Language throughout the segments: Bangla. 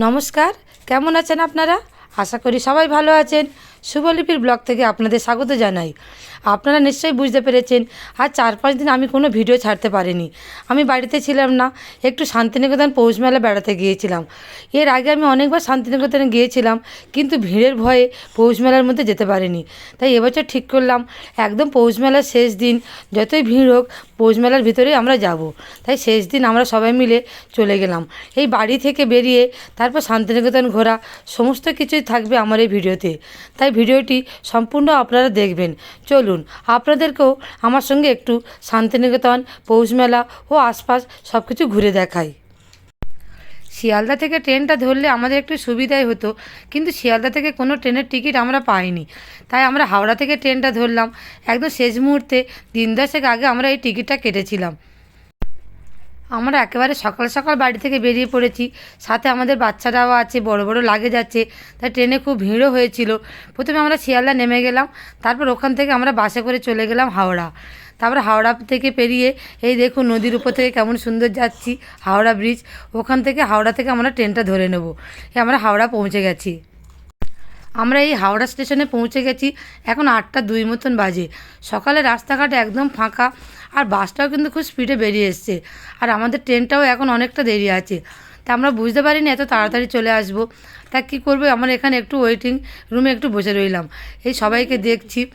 নমস্কার কেমন আছেন আপনারা? আশা করি সবাই ভালো আছেন। শুভলিপির ব্লগ থেকে আপনাদের স্বাগত জানাই। আপনারা নিশ্চয়ই বুঝতে পেরেছেন, আর চার পাঁচ দিন আমি কোনো ভিডিও ছাড়তে পারিনি। আমি বাড়িতে ছিলাম না, একটু শান্তিনিকেতন পৌষ মেলা বেড়াতে গিয়েছিলাম। এর আগে আমি অনেকবার শান্তিনিকেতনে গিয়েছিলাম, কিন্তু ভিড়ের ভয়ে পৌষ মেলার মধ্যে যেতে পারিনি। তাই এবছর ঠিক করলাম, একদম পৌষ মেলার শেষ দিন, যতই ভিড় হোক, পৌষ মেলার ভিতরেই আমরা যাব। তাই শেষ দিন আমরা সবাই মিলে চলে গেলাম। এই বাড়ি থেকে বেরিয়ে তারপর শান্তিনিকেতন ঘোরা, সমস্ত কিছুই থাকবে আমার এই ভিডিওতে। তাই ভিডিওটি সম্পূর্ণ আপনারা দেখবেন। চলুন, আপনাদেরকেও আমার সঙ্গে একটু শান্তিনিকেতন, পৌষ মেলা ও আশপাশ সব কিছু ঘুরে দেখাই। শিয়ালদা থেকে ট্রেনটা ধরলে আমাদের একটু সুবিধাই হতো, কিন্তু শিয়ালদা থেকে কোনো ট্রেনের টিকিট আমরা পাইনি। তাই আমরা হাওড়া থেকে ট্রেনটা ধরলাম। একদম শেষ মুহূর্তে দিন দশেক আগে আমরা এই টিকিটটা কেটেছিলাম। আমরা একেবারে সকাল সকাল বাড়ি থেকে বেরিয়ে পড়েছি। সাথে আমাদের বাচ্চারাও আছে, বড় বড় লাগেজ আছে। তাই ট্রেনে খুব ভিড়ও হয়েছিল। প্রথমে আমরা শিয়ালদা নেমে গেলাম। তারপর ওখান থেকে আমরা বাসে করে চলে গেলাম হাওড়া। তারপর হাওড়া থেকে পেরিয়ে এই দেখুন নদীর উপর থেকে কেমন সুন্দর যাচ্ছি, হাওড়া ব্রিজ ওখান থেকে হাওড়া থেকে আমরা ট্রেনটা ধরে নেব। আমরা হাওড়া পৌঁছে গেছি। আমরা এই হাওড়া স্টেশনে পৌঁছে গেছি, এখন আটটা দুই মতন বাজে। সকালে রাস্তাঘাট একদম ফাঁকা, আর বাসটাও কিন্তু খুব স্পিডে বেরিয়ে এসছে। আর আমাদের ট্রেনটাও এখন অনেকটা দেরি আছে। তা আমরা বুঝতে পারিনি, এত তাড়াতাড়ি চলে আসব। তা কী করব, আমরা এখানে একটু ওয়েটিং রুমে একটু বসে রইলাম। এই সবাইকে দেখছি।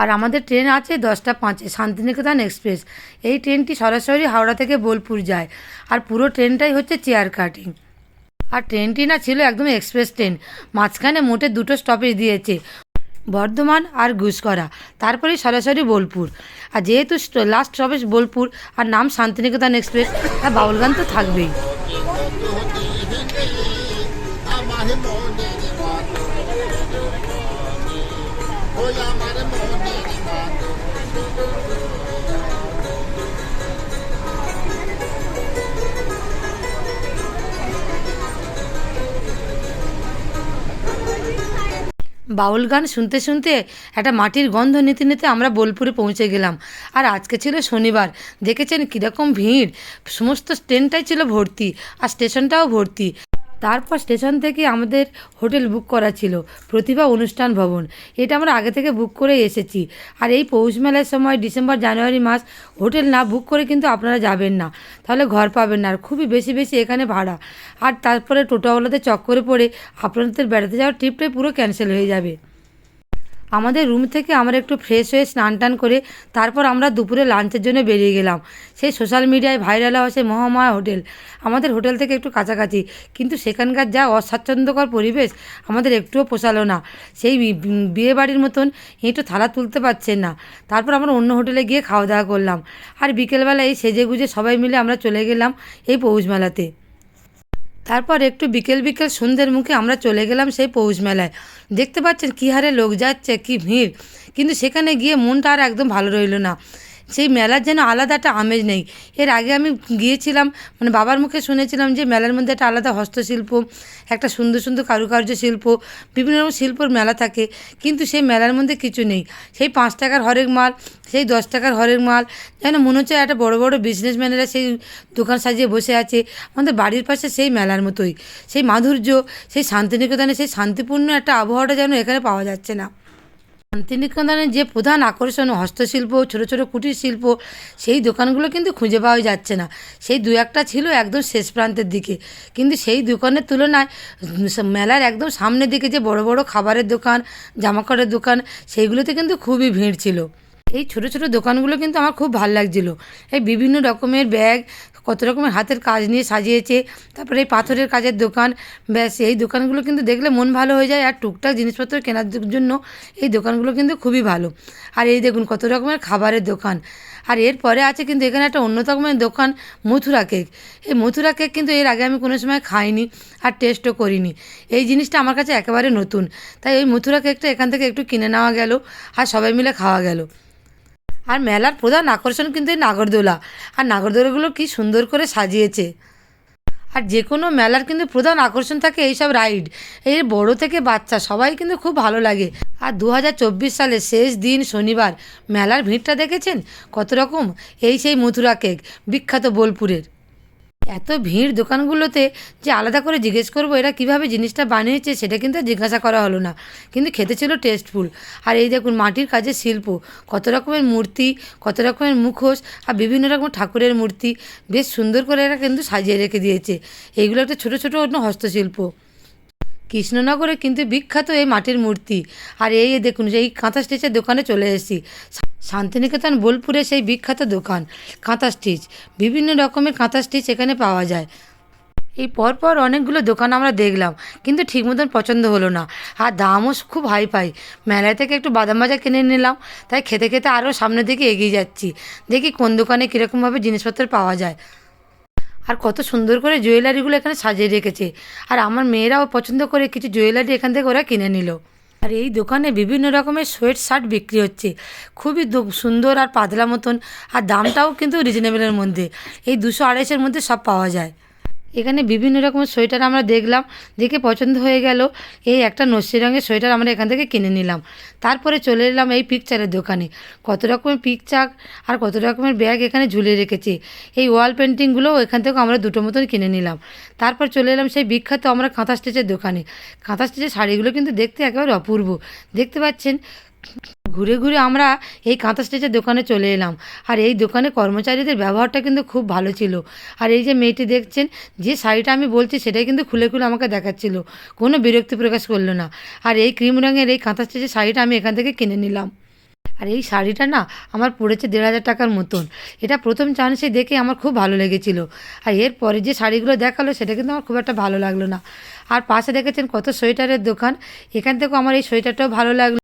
আর আমাদের ট্রেন আছে দশটা পাঁচে, শান্তিনিকেতন এক্সপ্রেস। এই ট্রেনটি সরাসরি হাওড়া থেকে বোলপুর যায়। আর পুরো ট্রেনটাই হচ্ছে চেয়ার কাটিং। আর ট্রেনটি না ছিল একদম এক্সপ্রেস ট্রেন মাঝখানে মোটে দুটো স্টপেজ দিয়েছে, বর্ধমান আর গুসকরা তারপরেই সরাসরি বোলপুর। আর যেহেতু লাস্ট স্টপেজ বোলপুর, আর নাম শান্তিনিকেতন এক্সপ্রেস আর বাউল গান তো থাকবেই। আমারে মনের বাউল গান শুনতে শুনতে একটা মাটির গন্ধ নিতে নিতে আমরা বোলপুরে পৌঁছে গেলাম। আর আজকে ছিল শনিবার, দেখেছেন কীরকম ভিড়? সমস্ত ট্রেনটাই ছিল ভর্তি, আর স্টেশনটাও ভর্তি। তারপর স্টেশন থেকে আমাদের হোটেল বুক করা ছিল, প্রতিভা অনুষ্ঠান ভবন। এটা আমরা আগে থেকে বুক করে এসেছি। আর এই পৌষ মেলার সময় ডিসেম্বর, জানুয়ারি মাস হোটেল না বুক করে কিন্তু আপনারা যাবেন না। তাহলে ঘর পাবেন না। আর খুবই বেশি বেশি এখানে ভাড়া। আর তারপরে টোটোওয়ালাদের চক্করে পড়ে আপনাদের বেড়াতে যাওয়ার ট্রিপটাই পুরো ক্যান্সেল হয়ে যাবে। আমাদের রুম থেকে আমরা একটু ফ্রেশ হয়ে স্নান টান করে তারপর আমরা দুপুরে লাঞ্চের জন্য বেরিয়ে গেলাম। সেই সোশ্যাল মিডিয়ায় ভাইরাল হওয়া সেই মহামায়া হোটেল। আমাদের হোটেল থেকে একটু কাছাকাছি। কিন্তু সেখানকার যা অস্বাচ্ছন্দ্যকর পরিবেশ আমাদের একটুও পোষালো না। সেই বিয়ে বাড়ির মতন একটু থালা তুলতে পারছেন না। তারপর আমরা অন্য হোটেলে গিয়ে খাওয়া দাওয়া করলাম। আর বিকেলবেলায় সেজে গুজে সবাই মিলে আমরা চলে গেলাম এই পৌষ মেলাতে। তারপর একটু বিকেল বিকেল সন্ধ্যের মুখে আমরা চলে গেলাম সেই পৌষ মেলায়। দেখতে পাচ্ছেন কী হারে লোক যাচ্ছে, কী ভিড়। কিন্তু সেখানে গিয়ে মনটা আর একদম ভালো রইল না। সেই মেলার যেন আলাদা একটা আমেজ নেই। এর আগে আমি গিয়েছিলাম মানে বাবার মুখে শুনেছিলাম যে মেলার মধ্যে একটা আলাদা হস্তশিল্প, একটা সুন্দর সুন্দর কারুকার্য শিল্প, বিভিন্ন রকম শিল্পর মেলা থাকে, কিন্তু সেই মেলার মধ্যে কিছু নেই। সেই পাঁচ টাকার হরেক মাল, সেই দশ টাকার হরেক মাল, যেন মনে হচ্ছে একটা বড় বড় বিজনেসম্যানেরা সেই দোকান সাজিয়ে বসে আছে। আমাদের বাড়ির পাশে সেই মেলার মতোই। সেই মাধুর্য, সেই শান্তিনিকেতনে সেই শান্তিপূর্ণ একটা আবহাওয়াটা যেন এখানে পাওয়া যাচ্ছে না। শান্তিনিকেতনের যে প্রধান আকর্ষণ হস্তশিল্প, ছোট ছোট কুটির শিল্প, সেই দোকানগুলো কিন্তু খুঁজে পাওয়া যাচ্ছে না। সেই দু একটা ছিল একদম শেষ প্রান্তের দিকে। কিন্তু সেই দোকানের তুলনায় মেলার একদম সামনের দিকে যে বড় বড় খাবারের দোকান, জামাকাপড়ের দোকান, সেইগুলোতে কিন্তু খুবই ভিড় ছিল। এই ছোট ছোট দোকানগুলো কিন্তু আমার খুব ভালো লাগছিল। এই বিভিন্ন রকমের ব্যাগ, কত রকমের হাতের কাজ নিয়ে সাজিয়েছে, তারপরে এই পাথরের কাজের দোকান, ব্যাস, এই দোকানগুলো কিন্তু দেখলে মন ভালো হয়ে যায় আর টুকটাক জিনিসপত্র কেনার জন্য এই দোকানগুলো কিন্তু খুবই ভালো। আর এই দেখুন কত রকমের খাবারের দোকান। আর এরপরে আছে কিন্তু এখানে একটা অন্যতম দোকান, মথুরা কেক। এই মথুরা কেক কিন্তু এর আগে আমি কোনো সময় খাইনি আর টেস্টও করিনি। এই জিনিসটা আমার কাছে একেবারে নতুন। তাই ওই মথুরা কেকটা এখান থেকে একটু কিনে নেওয়া গেল আর সবাই মিলে খাওয়া গেল। আর মেলার প্রধান আকর্ষণ কিন্তু এই নাগরদোলা। আর নাগরদোলাগুলো কি সুন্দর করে সাজিয়েছে। আর যে কোনো মেলার কিন্তু প্রধান আকর্ষণ থাকে এইসব রাইড। এই বড় থেকে বাচ্চা সবাই কিন্তু খুব ভালো লাগে। আর দু সালের শেষ দিন শনিবার, মেলার ভিড়টা দেখেছেন? কত রকম? এই সেই মথুরা কেক, বিখ্যাত বোলপুরের। এত ভিড় দোকানগুলোতে যে আলাদা করে জিজ্ঞেস করব এরা কীভাবে জিনিসটা বানিয়েছে সেটা কিন্তু জিজ্ঞাসা করা হলো না। কিন্তু খেতে ছিল টেস্টফুল আর এই দেখুন মাটির কাজের শিল্প, কত রকমের মূর্তি, কত রকমের মুখোশ আর বিভিন্ন রকম ঠাকুরের মূর্তি, বেশ সুন্দর করে এরা কিন্তু সাজিয়ে রেখে দিয়েছে। এইগুলো একটা ছোটো ছোটো অন্য হস্তশিল্প। কৃষ্ণনগরে কিন্তু বিখ্যাত এই মাটির মূর্তি। আর এই দেখুন এই কাঁথা স্টিচের দোকানে চলে এসেছি। শান্তিনিকেতন, বোলপুরে সেই বিখ্যাত দোকান, কাঁথা স্টিচ। বিভিন্ন রকমের কাঁথা স্টিচ এখানে পাওয়া যায়। এই পরপর অনেকগুলো দোকান আমরা দেখলাম, কিন্তু ঠিক মতন পছন্দ হলো না। আর দামও খুব হাই ফাই মেলায় থেকে একটু বাদাম ভাজা কিনে নিলাম, তাই খেতে খেতে আরও সামনের দিকে এগিয়ে যাচ্ছি। দেখি কোন দোকানে কীরকমভাবে জিনিসপত্র পাওয়া যায়। আর কত সুন্দর করে জুয়েলারিগুলো এখানে সাজিয়ে রেখেছে। আর আমার মেয়েরাও পছন্দ করে কিছু জুয়েলারি এখান থেকে ওরা কিনে নিল। আর এই দোকানে বিভিন্ন রকমের সোয়েট শার্ট বিক্রি হচ্ছে। খুবই সুন্দর আর পাতলা মতন। আর দামটাও কিন্তু রিজনেবলের মধ্যে। এই দুশো আড়াইশোর মধ্যে সব পাওয়া যায়। এখানে বিভিন্ন রকমের সোয়েটার আমরা দেখলাম, দেখে পছন্দ হয়ে গেল। এই একটা নস্যি রঙের সোয়েটার আমরা এখান থেকে কিনে নিলাম। তারপরে চলে এলাম এই পিকচারের দোকানে। কত রকমের পিকচার আর কত রকমের ব্যাগ এখানে ঝুলিয়ে রেখেছে। এই ওয়াল পেন্টিংগুলোও এখান থেকে আমরা দুটো মতন কিনে নিলাম। তারপর চলে এলাম সেই বিখ্যাত আমরা কাঁথা স্টিচের দোকানে। কাঁথা স্টিচের শাড়িগুলো কিন্তু দেখতে একেবারে অপূর্ব। দেখতে পাচ্ছেন ঘুরে ঘুরে আমরা এই কাঁথা স্টিচের দোকানে চলে এলাম। আর এই দোকানে কর্মচারীদের ব্যবহারটা কিন্তু খুব ভালো ছিল। আর এই যে মেয়েটি দেখছেন, যে শাড়িটা আমি বলছি সেটাই কিন্তু খুলে খুলে আমাকে দেখাচ্ছিল। কোনো বিরক্তি প্রকাশ করল না। আর এই ক্রিম রঙের এই কাঁথা স্টিচের শাড়িটা আমি এখান থেকে কিনে নিলাম। আর এই শাড়িটা না আমার পড়েছে দেড় হাজার টাকার মতন। এটা প্রথম চান্সে দেখে আমার খুব ভালো লেগেছিল। আর এরপরে যে শাড়িগুলো দেখাল সেটা কিন্তু আমার খুব একটা ভালো লাগল না। আর পাশে দেখেছেন কত সোয়েটারের দোকান। এখান থেকেও আমার এই সোয়েটারটাও ভালো লাগল।